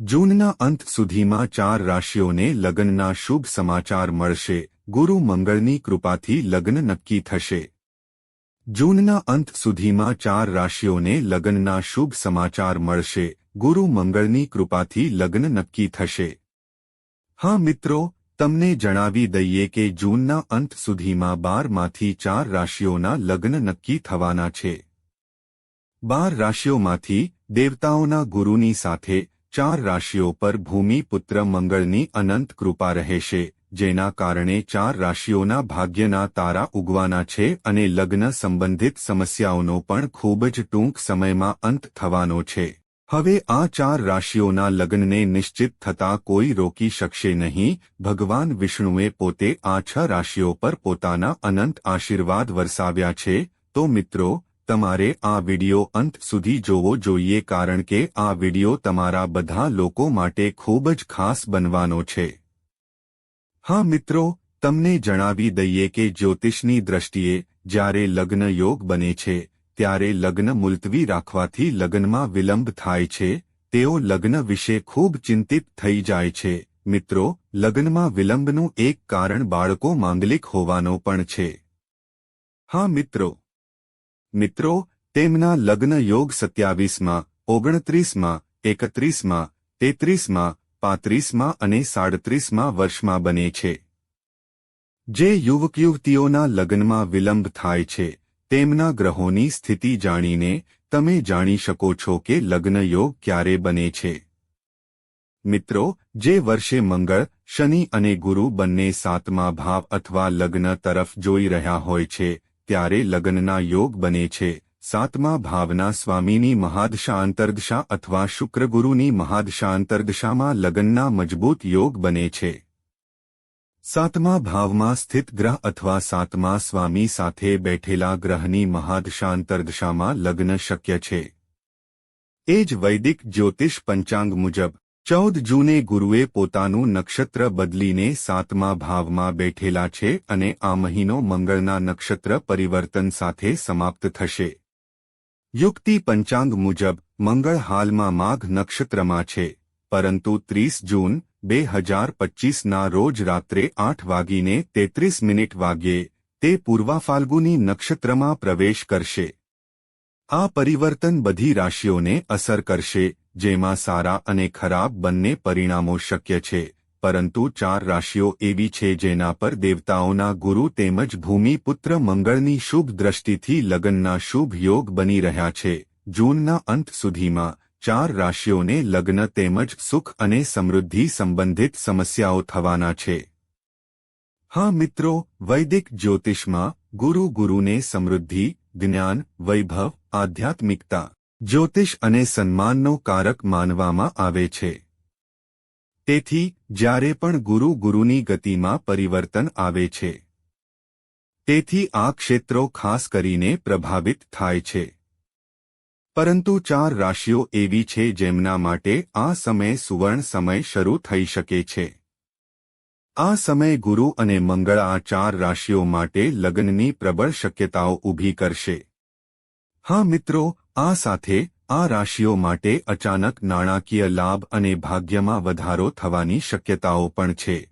જૂનના અંત સુધીમાં ચાર રાશિઓને લગ્નના શુભ સમાચાર મળશે. ગુરુ મંગળની કૃપાથી લગ્ન નક્કી થશે. જૂનના અંત સુધીમાં ચાર રાશિઓને લગ્નના શુભ સમાચાર મળશે. ગુરુ મંગળની કૃપાથી લગ્ન નક્કી થશે. હા મિત્રો, તમને જણાવી દઈએ કે જૂનના અંત સુધીમાં બારમાંથી ચાર રાશિઓના લગ્ન નક્કી થવાના છે. બાર રાશિઓમાંથી દેવતાઓના ગુરુની સાથે ચાર રાશિઓ પર ભૂમિપુત્ર મંગળની અનંત કૃપા રહેશે, જેના કારણે ચાર રાશિઓના ભાગ્યના તારા ઉગવાના છે અને લગ્ન સંબંધિત સમસ્યાઓનો પણ ખૂબ જ ટૂંક સમયમાં અંત થવાનો છે. હવે આ ચાર રાશિઓના લગ્નને નિશ્ચિત થતા કોઈ રોકી શકશે નહીં, ભગવાન વિષ્ણુએ પોતે આ છ રાશિઓ પર પોતાના અનંત આશીર્વાદ વરસાવ્યા છે, તો મિત્રો તમારે આ વિડિયો અંત સુધી જોવો જોઈએ કારણ કે આ વિડિયો તમારા બધા લોકો માટે ખૂબ જ ખાસ બનવાનો છે. હા મિત્રો, તમને જણાવી દઈએ કે જ્યોતિષની દ્રષ્ટિએ જ્યારે લગ્ન યોગ બને છે, ત્યારે લગ્ન મુલતવી રાખવાથી લગ્નમાં વિલંબ થાય છે, તેઓ લગ્ન વિશે ખૂબ ચિંતિત થઈ જાય છે. મિત્રો, લગ્નમાં વિલંબનું એક કારણ બાળકો માંગલિક હોવાનો પણ છે. હા મિત્રો મિત્રો, તેમના લગ્ન યોગ સત્યાવીસમાં, ઓગણત્રીસમાં, એકત્રીસમાં, તેત્રીસમાં, પાંત્રીસમાં અને સાડત્રીસમાં વર્ષમાં બને છે. જે યુવક યુવતીઓના લગ્નમાં વિલંબ થાય છે, તેમના ગ્રહોની સ્થિતિ જાણીને તમે જાણી શકો છો કે લગ્ન યોગ ક્યારે બને છે. મિત્રો, જે વર્ષે મંગળ, શનિ અને ગુરુ બંને સાતમા ભાવ અથવા લગ્ન તરફ જોઈ રહ્યા હોય છે ત્યારે લગ્નના યોગ બને છે. સાતમા ભાવના સ્વામીની મહાદશા અથવા શુક્રગુરુની મહાદશા લગ્નના મજબૂત યોગ બને છે. સાતમા ભાવમાં સ્થિત ગ્રહ અથવા સાતમા સ્વામી સાથે બેઠેલા ગ્રહની મહાદશા અંતર્દશામાં લગ્ન શક્ય છે. એ જ વૈદિક જ્યોતિષ પંચાંગ મુજબ ચૌદ જૂને ગુરુએ પોતાનું નક્ષત્ર બદલીને સાતમા ભાવમાં બેઠેલા છે અને આ મહિનો મંગળના નક્ષત્ર પરિવર્તન સાથે સમાપ્ત થશે. યુક્તિ પંચાંગ મુજબ, મંગળ હાલમાં માઘ નક્ષત્રમાં છે, પરંતુ ત્રીસ જૂન, બે હજાર પચ્ચીસના રોજ રાત્રે આઠ વાગીને તેત્રીસ મિનિટ વાગ્યે, તે પૂર્વા ફાલ્ગુની નક્ષત્રમાં પ્રવેશ કરશે. આ પરિવર્તન બધી રાશિઓને અસર કરશે જેમાં સારા અને ખરાબ બંને પરિણામો શક્ય છે, પરંતુ ચાર રાશિઓ એવી છે જેના પર દેવતાઓના ગુરુ તેમજ ભૂમિપુત્ર મંગળની શુભ દ્રષ્ટિથી લગ્નના શુભ યોગ બની રહ્યા છે. જૂનના અંત સુધીમાં, ચાર રાશિઓને લગ્ન તેમજ સુખ અને સમૃદ્ધિ સંબંધિત સમસ્યાઓ થવાના છે. હા મિત્રો, વૈદિક જ્યોતિષમાં ગુરુ ગુરુને સમૃદ્ધિ, જ્ઞાન, વૈભવ, આધ્યાત્મિકતા જ્યોતિષ અને સન્માનનો કારક માનવામાં આવે છે. તેથી, જ્યારે પણ ગુરુ ગુરુની ગતિમાં પરિવર્તન આવે છે, તેથી આ ક્ષેત્રો ખાસ કરીને પ્રભાવિત થાય છે. પરંતુ ચાર રાશિઓ એવી છે જેમના માટે આ સમય સુવર્ણ સમય શરૂ થઈ શકે છે. આ સમય ગુરુ અને મંગળ આ ચાર રાશિઓ માટે લગ્નની પ્રબળ શક્યતાઓ ઊભી કરશે. હા મિત્રો, આ સાથે આ રાશિઓ માટે અચાનક નાણાકીય લાભ અને ભાગ્યમાં વધારો થવાની શક્યતાઓ પણ છે.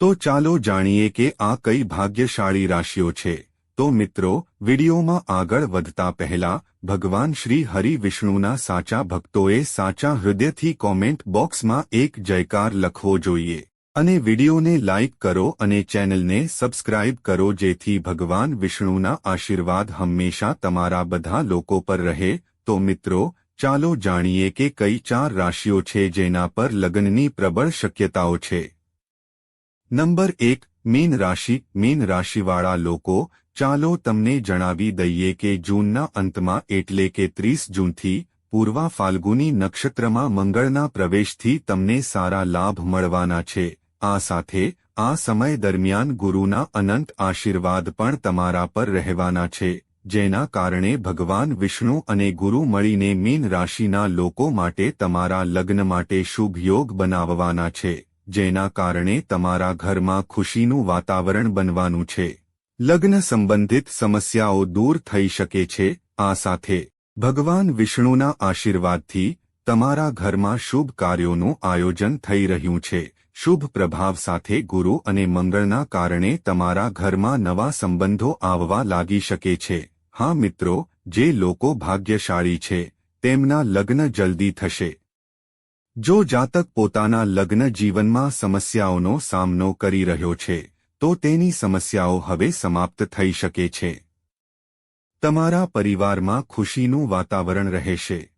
તો ચાલો જાણીએ કે આ કઈ ભાગ્યશાળી રાશિઓ છે. તો મિત્રો, વિડીયોમાં આગળ વધતા પહેલા ભગવાન શ્રી હરિ વિષ્ણુના સાચા ભક્તોએ સાચા હૃદયથી કોમેન્ટ બોક્સમાં એક જયકાર લખવો જોઈએ. અને વિડીયોને લાઇક કરો અને ચેનલને સબસ્ક્રાઇબ કરો જેથી ભગવાન વિષ્ણુના આશીર્વાદ હંમેશા તમારા બધા લોકો પર રહે. તો મિત્રો, ચાલો જાણીએ કે કઈ ચાર રાશિઓ છે જેના પર લગ્નની પ્રબળ શક્યતાઓ છે. નંબર એક, મીન રાશિ. મીન રાશિવાળા લોકો, ચાલો તમને જણાવી દઈએ કે જૂનના અંતમાં એટલે કે ત્રીસ જૂનથી પૂર્વા ફાલ્ગુની નક્ષત્રમાં મંગળના પ્રવેશથી તમને સારા લાભ મળવાના છે. આ સાથે, આ સમય દરમિયાન ગુરુના અનંત આશીર્વાદ પણ તમારા પર રહેવાના છે, જેના કારણે ભગવાન વિષ્ણુ અને ગુરુ મળીને મીન રાશિના લોકો માટે તમારા લગ્ન માટે શુભ યોગ બનાવવાના છે, જેના કારણે તમારા ઘરમાં ખુશીનું વાતાવરણ બનવાનું છે. લગ્ન સંબંધિત સમસ્યાઓ દૂર થઈ શકે છે, આ સાથે, ભગવાન વિષ્ણુના આશીર્વાદથી તમારા ઘરમાં શુભ કાર્યોનું આયોજન થઈ રહ્યું છે. શુભ પ્રભાવ સાથે ગુરુ અને મંગળના કારણે તમારા ઘરમાં નવા સંબંધો આવવા લાગી શકે છે. હા મિત્રો, જે લોકો ભાગ્યશાળી છે, તેમના લગ્ન જલ્દી થશે. જો જાતક પોતાના લગ્ન જીવનમાં સમસ્યાઓનો સામનો કરી રહ્યો છે, તો તેની સમસ્યાઓ હવે સમાપ્ત થઈ શકે છે. તમારા પરિવારમાં ખુશીનું વાતાવરણ રહેશે.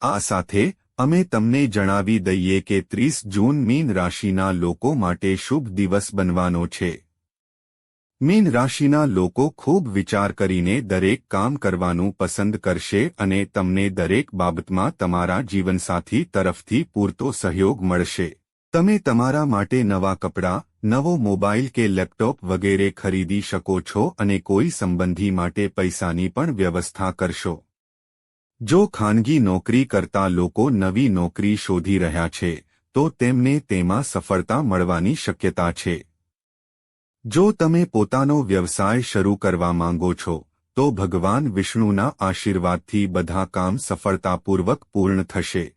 આ સાથે અમે તમને જણાવી દઈએ કે ત્રીસ જૂન મીન રાશિના લોકો માટે શુભ દિવસ બનવાનો છે. મીન રાશિના લોકો ખૂબ વિચાર કરીને દરેક કામ કરવાનું પસંદ કરશે અને તમને દરેક બાબતમાં તમારા જીવનસાથી તરફથી પૂરતો સહયોગ મળશે. તમે તમારા માટે નવા કપડાં, નવો મોબાઈલ કે લેપટોપ વગેરે ખરીદી શકો છો અને કોઈ સંબંધી માટે પૈસાની પણ વ્યવસ્થા કરશો. જો ખાનગી નોકરી કરતા લોકો નવી નોકરી શોધી રહ્યા છે, તો તેમને તેમાં સફળતા મળવાની શક્યતા છે. જો તમે પોતાનો વ્યવસાય શરૂ કરવા માંગો છો, તો ભગવાન વિષ્ણુના આશીર્વાદથી બધા કામ સફળતાપૂર્વક પૂર્ણ થશે.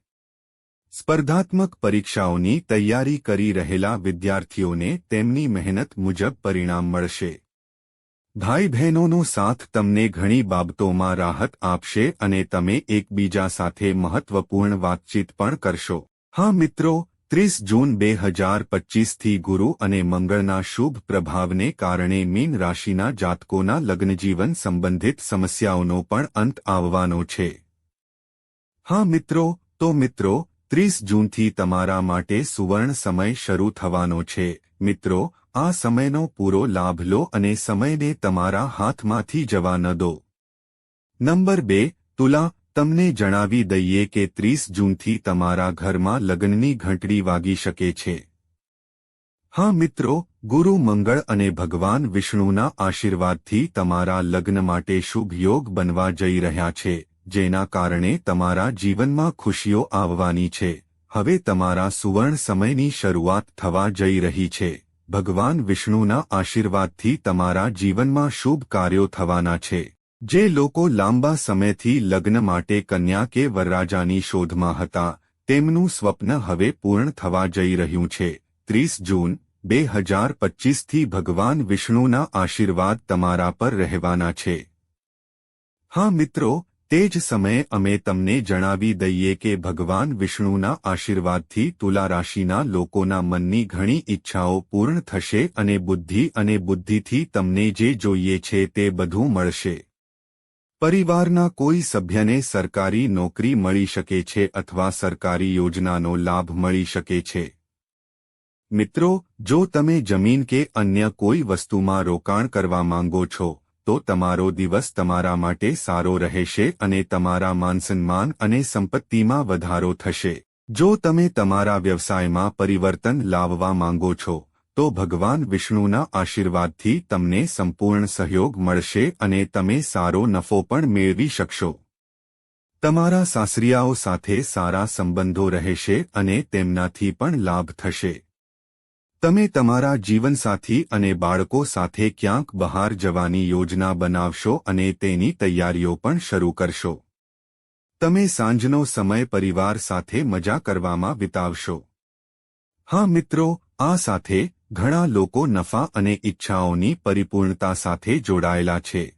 સ્પર્ધાત્મક પરીક્ષાઓની તૈયારી કરી રહેલા વિદ્યાર્થીઓને તેમની મહેનત મુજબ પરિણામ મળશે. ભાઈ બહેનોનો સાથ તમને ઘણી બાબતોમાં રાહત આપશે અને તમે એકબીજા સાથે મહત્વપૂર્ણ વાતચીત પણ કરશો. હા મિત્રો, ત્રીસ જૂન બે હજાર પચ્ચીસથી ગુરુ અને મંગળના શુભ પ્રભાવને કારણે મીન રાશિના જાતકોના લગ્નજીવન સંબંધિત સમસ્યાઓનો પણ અંત આવવાનો છે. હા મિત્રો, તો મિત્રો, ત્રીસ જૂનથી તમારા માટે સુવર્ણ સમય શરૂ થવાનો છે. મિત્રો, આ સમયનો પૂરો લાભ લો અને સમયને તમારા હાથમાંથી જવા ન દો. નંબર બે, તુલા, તમને જણાવી દઈએ કે ત્રીસ જૂનથી તમારા ઘરમાં લગ્નની ઘંટડી વાગી શકે છે. હા, મિત્રો, ગુરુ મંગળ અને ભગવાન વિષ્ણુના આશીર્વાદથી તમારા લગ્ન માટે શુભ યોગ બનવા જઈ રહ્યા છે, જેના કારણે તમારા જીવનમાં ખુશીઓ આવવાની છે. હવે તમારા સુવર્ણ સમયની શરૂઆત થવા જઈ રહી છે. ભગવાન વિષ્ણુના આશીર્વાદથી તમારા જીવનમાં શુભ કાર્યો થવાના છે. જે લોકો લાંબા સમયથી લગ્ન માટે કન્યા કે વરરાજાની શોધમાં હતા, તેમનું સ્વપ્ન હવે પૂર્ણ થવા જઈ રહ્યું છે. ત્રીસ જૂન, બે હજાર પચ્ચીસથી ભગવાન વિષ્ણુના આશીર્વાદ તમારા પર રહેવાના છે. હા મિત્રો તે જ સમયે અમે તમને જણાવી દઈએ કે ભગવાન વિષ્ણુના આશીર્વાદથી તુલા રાશિના લોકોના મનની ઘણી ઈચ્છાઓ પૂર્ણ થશે અને બુદ્ધિ અને બુદ્ધિથી તમને જે જોઈએ છે તે બધું મળશે. પરિવારના કોઈ સભ્યને સરકારી નોકરી મળી શકે છે અથવા સરકારી યોજનાનો લાભ મળી શકે છે. મિત્રો, જો તમે જમીન કે અન્ય કોઈ વસ્તુમાં રોકાણ કરવા માંગો છો તો તમારો દિવસ તમારા માટે સારો રહેશે અને તમારા માનસન્માન અને સંપત્તિમાં વધારો થશે. જો તમે તમારા વ્યવસાયમાં પરિવર્તન લાવવા માંગો છો, તો ભગવાન વિષ્ણુના આશીર્વાદથી તમને સંપૂર્ણ સહયોગ મળશે અને તમે સારો નફો પણ મેળવી શકશો. તમારા સાસરિયાઓ સાથે સારા સંબંધો રહેશે અને તેમનાથી પણ લાભ થશે. તમે તમારા જીવનસાથી અને બાળકો સાથે ક્યાંક બહાર જવાની યોજના બનાવશો અને તેની તૈયારીઓ પણ શરૂ કરશો. તમે સાંજનો સમય પરિવાર સાથે મજા કરવામાં વિતાવશો. હા મિત્રો, આ સાથે ઘણા લોકો નફા અને ઈચ્છાઓની પરિપૂર્ણતા સાથે જોડાયેલા છે.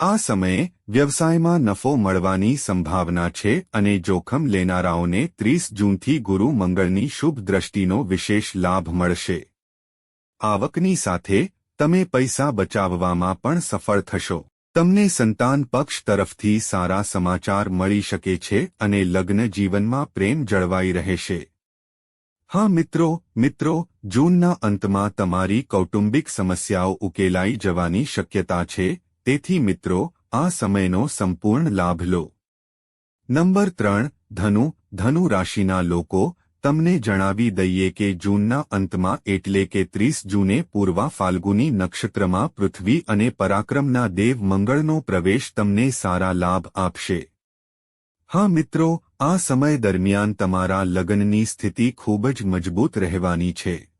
આ સમયે વ્યવસાયમાં નફો મળવાની સંભાવના છે અને જોખમ લેનારાઓને ત્રીસ જૂનથી ગુરુ મંગળની શુભ દ્રષ્ટિનો વિશેષ લાભ મળશે. આવકની સાથે તમે પૈસા બચાવવામાં પણ સફળ થશો. તમને સંતાન પક્ષ તરફથી સારા સમાચાર મળી શકે છે અને લગ્ન જીવનમાં પ્રેમ જળવાઈ રહેશે. હા મિત્રો મિત્રો, જૂનના અંતમાં તમારી કૌટુંબિક સમસ્યાઓ ઉકેલાઈ જવાની શક્યતા છે તેથી મિત્રો, આ સમયનો સંપૂર્ણ લાભ લો. નંબર ત્રણ, ધનુ. ધનુ રાશિના લોકો, તમને જણાવી દઈએ કે જૂનના અંતમાં એટલે કે ત્રીસ જૂને પૂર્વા ફાલ્ગુની નક્ષત્રમાં પૃથ્વી અને પરાક્રમના દેવ મંગળનો પ્રવેશ તમને સારા લાભ આપશે. હા મિત્રો, આ સમય દરમિયાન તમારા લગ્નની સ્થિતિ ખૂબ જ મજબૂત રહેવાની છે.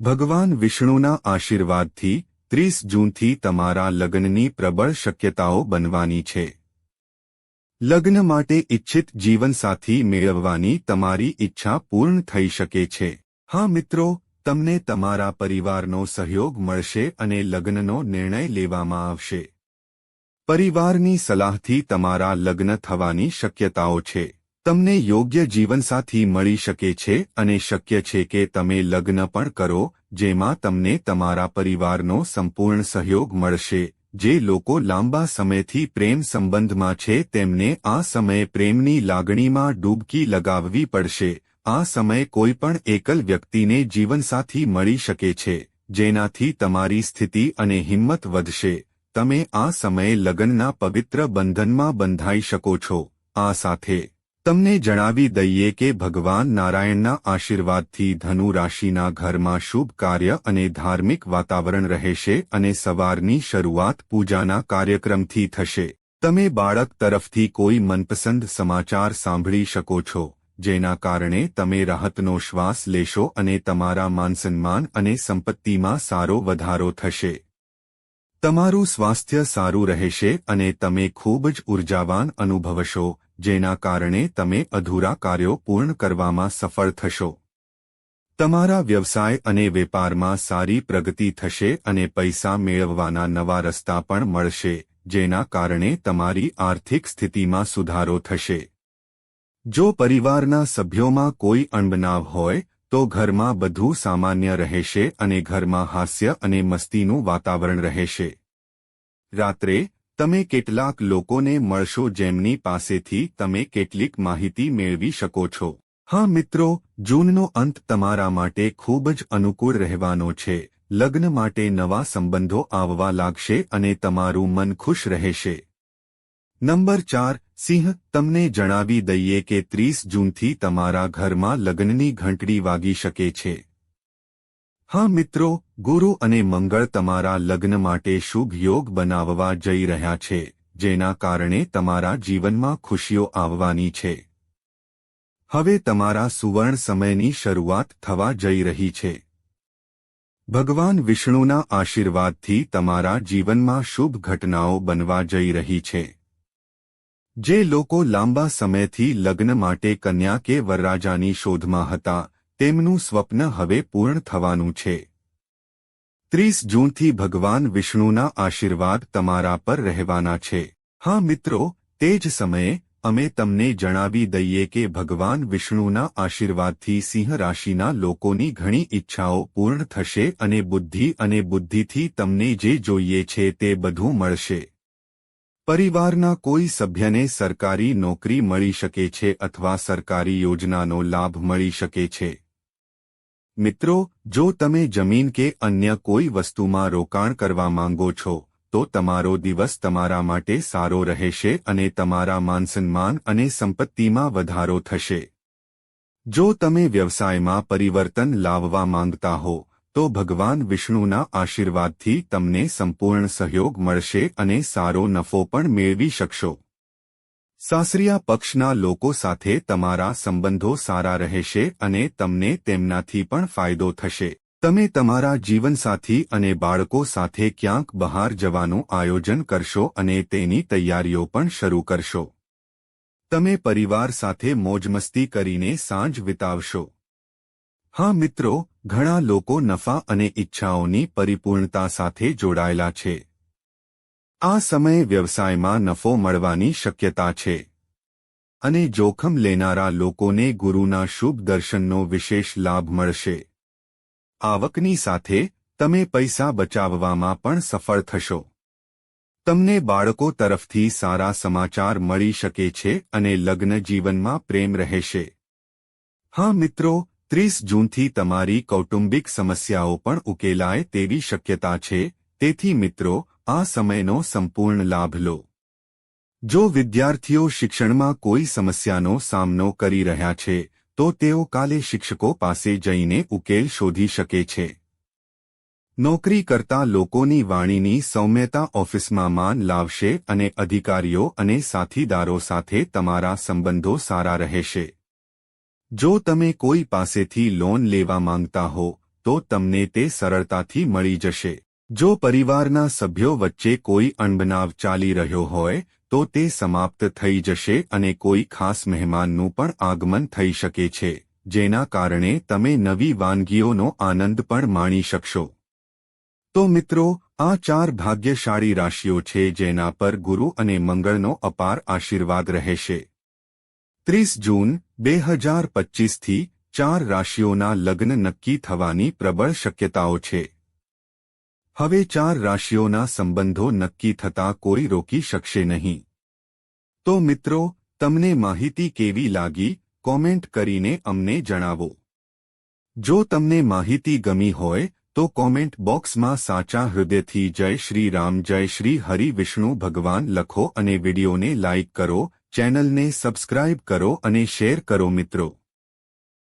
ભગવાન વિષ્ણુના આશીર્વાદથી ત્રીસ જૂનથી તમારા લગ્નની પ્રબળ શક્યતાઓ બનવાની છે. લગ્ન માટે ઇચ્છિત જીવનસાથી મેળવવાની તમારી ઈચ્છા પૂર્ણ થઈ શકે છે. હા મિત્રો, તમને તમારા પરિવારનો સહયોગ મળશે અને લગ્નનો નિર્ણય લેવામાં આવશે. પરિવારની સલાહથી તમારા લગ્ન થવાની શક્યતાઓ છે. તમને યોગ્ય જીવનસાથી મળી શકે છે અને શક્ય છે કે તમે લગ્ન પણ કરો જેમાં તમને તમારા પરિવારનો સંપૂર્ણ સહયોગ મળશે. જે લોકો લાંબા સમયથી પ્રેમ સંબંધમાં છે, તેમને આ સમયે પ્રેમની લાગણીમાં ડૂબકી લગાવવી પડશે. આ સમય કોઈ પણ એકલ વ્યક્તિને જીવનસાથી મળી શકે છે, જેનાથી તમારી સ્થિતિ અને હિંમત વધશે. તમે આ સમયે લગ્નના પવિત્ર બંધનમાં બંધાઈ શકો છો. આ સાથે તમને જણાવી દઈએ કે ભગવાન નારાયણના આશીર્વાદથી ધનુ રાશિના ઘરમાં શુભ કાર્ય અને ધાર્મિક વાતાવરણ રહેશે અને સવારની શરૂઆત પૂજાના કાર્યક્રમથી થશે. તમે બાળક તરફથી કોઈ મનપસંદ સમાચાર સાંભળી શકો છો, જેના કારણે તમે રાહતનો શ્વાસ લેશો અને તમારા માનસન્માન અને સંપત્તિમાં સારો વધારો થશે. તમારું સ્વાસ્થ્ય સારું રહેશે અને તમે ખૂબ જ ઉર્જાવાન અનુભવશો જેના કારણે તમે અધૂરા કાર્યો પૂર્ણ કરવામાં સફળ થશો. તમારા વ્યવસાય અને વેપારમાં સારી પ્રગતિ થશે અને પૈસા મેળવવાના નવા રસ્તા પણ મળશે, જેના કારણે તમારી આર્થિક સ્થિતિમાં સુધારો થશે. જો પરિવારના સભ્યોમાં કોઈ અણબનાવ હોય, તો ઘરમાં બધું સામાન્ય રહેશે અને ઘરમાં હાસ્ય અને મસ્તીનું વાતાવરણ રહેશે. રાત્રે તમે કેટલાક લોકોને મળશો જેમની પાસેથી તમે કેટલીક માહિતી મેળવી શકો છો. હા મિત્રો, જૂનનો અંત તમારા માટે ખૂબ જ અનુકૂળ રહેવાનો છે. લગ્ન માટે નવા સંબંધો આવવા લાગશે અને તમારું મન ખુશ રહેશે. નંબર ચાર, સિંહ, તમને જણાવી દઈએ કે ત્રીસ જૂનથી તમારા ઘરમાં લગ્નની ઘંટડી વાગી શકે છે. હા મિત્રો ગુરુ અને મંગળ તમારા લગ્ન માટે શુભ યોગ બનાવવા જઈ રહ્યા છે, જેના કારણે તમારા જીવનમાં ખુશીઓ આવવાની છે. હવે તમારા સુવર્ણ સમયની શરૂઆત થવા જઈ રહી છે. ભગવાન વિષ્ણુના આશીર્વાદથી તમારા જીવનમાં શુભ ઘટનાઓ બનવા જઈ રહી છે. જે લોકો લાંબા સમયથી લગ્ન માટે કન્યા કે વરરાજાની શોધમાં હતા, તેમનું સ્વપ્ન હવે પૂર્ણ થવાનું છે. ત્રીસ જૂનથી ભગવાન વિષ્ણુના આશીર્વાદ તમારા પર રહેવાના છે. હા મિત્રો, તે જ સમયે અમે તમને જણાવી દઈએ કે ભગવાન વિષ્ણુના આશીર્વાદથી સિંહ રાશિના લોકોની ઘણી ઈચ્છાઓ પૂર્ણ થશે અને બુદ્ધિ અને બુદ્ધિથી તમને જે જોઈએ છે તે બધું મળશે. પરિવારના કોઈ સભ્યને સરકારી નોકરી મળી શકે છે અથવા સરકારી યોજનાનો લાભ મળી શકે છે. મિત્રો, જો તમે જમીન કે અન્ય કોઈ વસ્તુમાં રોકાણ કરવા માંગો છો, તો તમારો દિવસ તમારા માટે સારો રહેશે અને તમારા માનસન્માન અને સંપત્તિમાં વધારો થશે. જો તમે વ્યવસાયમાં પરિવર્તન લાવવા માંગતા હો, તો ભગવાન વિષ્ણુના આશીર્વાદથી તમને સંપૂર્ણ સહયોગ મળશે અને સારો નફો પણ મેળવી શકશો. સાસરિયા પક્ષના લોકો સાથે તમારા સંબંધો સારા રહેશે અને તમને તેમનાથી પણ ફાયદો થશે. તમે તમારા જીવનસાથી અને બાળકો સાથે ક્યાંક બહાર જવાનું આયોજન કરશો અને તેની તૈયારીઓ પણ શરૂ કરશો. તમે પરિવાર સાથે મોજમસ્તી કરીને સાંજ વિતાવશો. હા મિત્રો, ઘણા લોકો નફા અને ઇચ્છાઓની પરિપૂર્ણતા સાથે જોડાયેલા છે. આ સમયે વ્યવસાયમાં નફો મળવાની શક્યતા છે. અને જોખમ લેનારા લોકોને ગુરુના શુભ દર્શનનો વિશેષ લાભ મળશે. આવકની સાથે તમે પૈસા બચાવવામાં પણ સફળ થશો. તમને બાળકો તરફથી સારા સમાચાર મળી શકે છે અને લગ્ન જીવનમાં પ્રેમ રહેશે. હા મિત્રો, ત્રીસ જૂનથી તમારી કૌટુંબિક સમસ્યાઓ પણ ઉકેલાય તેવી શક્યતા છે. તેથી મિત્રો આ સમયનો સંપૂર્ણ લાભ લો. જો વિદ્યાર્થીઓ શિક્ષણમાં કોઈ સમસ્યાનો સામનો કરી રહ્યા છે, તો તેઓ કાલે શિક્ષકો પાસે જઈને ઉકેલ શોધી શકે છે. નોકરી કરતા લોકોની વાણીની સૌમ્યતા ઓફિસમાં માન લાવશે અને અધિકારીઓ અને સાથીદારો સાથે તમારા સંબંધો સારા રહેશે. જો તમે કોઈ પાસેથી લોન લેવા માંગતા હો, તો તમને તે સરળતાથી મળી જશે. જો પરિવારના સભ્યો વચ્ચે કોઈ અણબનાવ ચાલી રહ્યો હોય, તો તો સમાપ્ત થઈ જશે અને કોઈ ખાસ મહેમાનનું પણ આગમન થઈ શકે છે, જેના કારણે તમે નવી વાનગીઓનો આનંદ પણ માણી શકશો. તો મિત્રો, આ ચાર ભાગ્યશાળી રાશિઓ છે જેના પર ગુરુ અને મંગળનો અપાર આશીર્વાદ રહેશે. ત્રીસ જૂન, બે હજાર પચ્ચીસથી ચાર રાશિઓના લગ્ન નક્કી થવાની પ્રબળ શક્યતાઓ છે. હવે ચાર રાશિઓના સંબંધો નક્કી થતા કોઈ રોકી શકશે નહીં. તો મિત્રો, તમને માહિતી કેવી લાગી? કોમેન્ટ કરીને અમને જણાવો. જો તમને માહિતી ગમી હોય, તો કોમેન્ટ બોક્સમાં સાચા હૃદયથી જય શ્રી રામ, જય શ્રી હરિ વિષ્ણુ ભગવાન લખો અને વિડીયોને લાઇક કરો, ચેનલને સબસ્ક્રાઇબ કરો અને શેર કરો મિત્રો.